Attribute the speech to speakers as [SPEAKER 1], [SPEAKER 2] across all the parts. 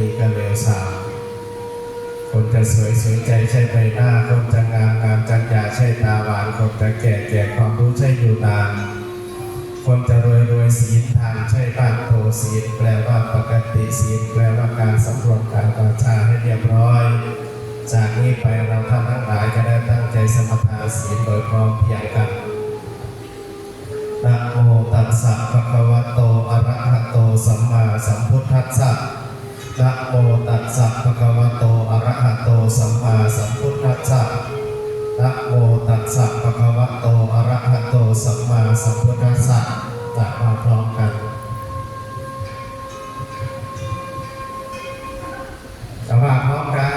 [SPEAKER 1] มีกระเลวสาคนจะสวยสวยใจใช่ใบหน้า คนจะงามงามจัญญาใช่ตาหวาน คนจะแก่แก่ความรู้ใช่อยู่นาน คนจะรวยรวยศีลทานใช่บ้านโตศีลแปลว่าปกติศีลแปลว่าการสำรวจการกาชาให้เรียบร้อย จากนี้ไปเราท่านทั้งหลายจะได้ตั้งใจสมทาศีลโดยพร้อมเพียงกันนะโมตัสสะภะคะวะโตอะระหะโตสัมมาสัมพุทธัสสะ นะโมตัสสะภะคะวะโตอะระหะโตสัมมาสัมพุทธัสสะนะโมตัสสะภะคะวะโตอะระหะโตสัมมาสัมพุทธัสสะจะมาพร้อมกันจะมาพร้อมกัน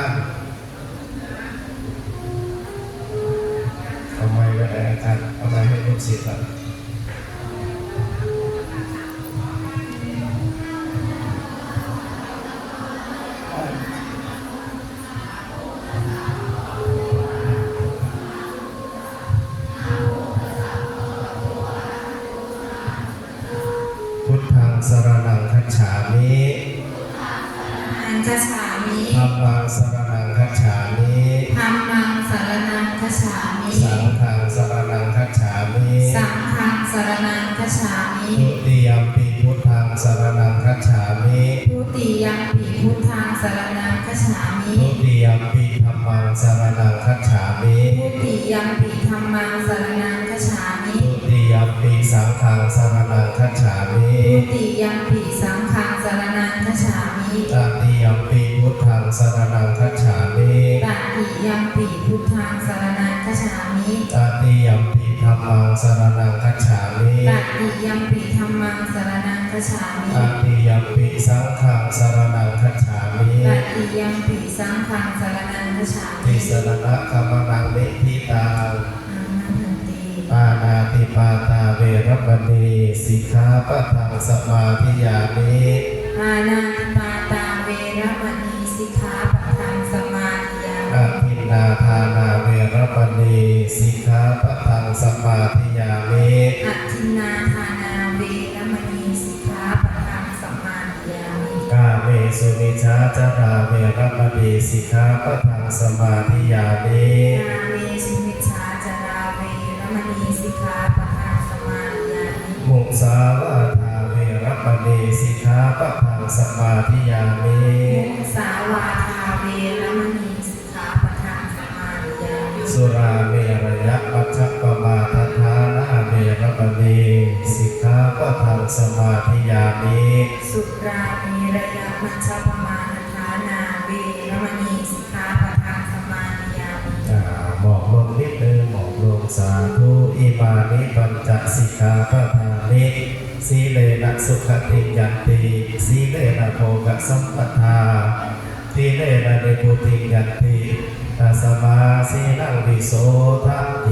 [SPEAKER 1] ทำไมไม่ได้กันทำไมให้ลูกศิษย์ล่ะ รนังคัจฉามิ
[SPEAKER 2] อันจะฉามิ
[SPEAKER 1] ธัมมังสรนังคัจฉามิ
[SPEAKER 2] ธรรมังสารนังคฉามิ
[SPEAKER 1] สังฆังสรนังคัจฉามิ
[SPEAKER 2] สังฆังสารนังคฉามิ
[SPEAKER 1] ทุติยมปีพุทธังสรนังคัจฉามิ
[SPEAKER 2] ทุติยังปิพุทธังสารนังคฉามิ
[SPEAKER 1] ทุติยมปีธัมมังสรนังคัจฉามิ
[SPEAKER 2] ทุติยังปิธรรมังสารนังค
[SPEAKER 1] ฆังสรนังคัจฉามิ
[SPEAKER 2] ทุติยังปิสังฆังสารนังคฉามิ
[SPEAKER 1] ตติยัมปีพุทธังสรนังคัจฉามิ
[SPEAKER 2] ตติยังปิพุทธังสารนังคฉามิ
[SPEAKER 1] ตติยัมปีธัมมังสรนังคัจฉามิ
[SPEAKER 2] ตติยังปิธรรมังสารนังคฉามิ
[SPEAKER 1] ตติยัมปีสังฆังสรนังคัจฉามิ
[SPEAKER 2] ตติยังปิสังฆังสารนังคฉามิ
[SPEAKER 1] ติสรณะกรรมนังนิพิาเวรมณีสิกขาปะทังสมาธิยามิ
[SPEAKER 2] อานาติปาตาเวรมณีสิกขาปะทังสมาธิยา
[SPEAKER 1] อา
[SPEAKER 2] มิ
[SPEAKER 1] ทินนาทานาเวรมณีสิกขาปะทังสมาธิยามิ
[SPEAKER 2] อัตถินนาทานาเวรมณีสิกขาปะทังสมาธิยามิ
[SPEAKER 1] กาเมสุนิชาจาราเวรมณีสิกขาปะทังสมาธิยามิ
[SPEAKER 2] นาเมสุมิชฌาจาราา
[SPEAKER 1] วาทาเวรมณีสิกขาปะทังสมาธิยามิ
[SPEAKER 2] มุสาวาทาเวรมณีสิกขาปะทังสมาธิยามิ
[SPEAKER 1] สุราเมรยะมัชฌปมาทฐานาเมรมณีสิกขาปะทังสมาธิยามิ
[SPEAKER 2] สุรามีระยะมัชฌปมาทฐานาเวรมณีสิกขาปะทังสมาธิยามิ
[SPEAKER 1] อ่าหมอกลงนิดนึงหมอกลงสาธุ อิมานิปัญจสิกขาปทานิสีเลนะสุขติยันติสีเลนะโภกสัมปทาทีเลนะเนปุติยันติตัสมาสีนังวิโสทัพเย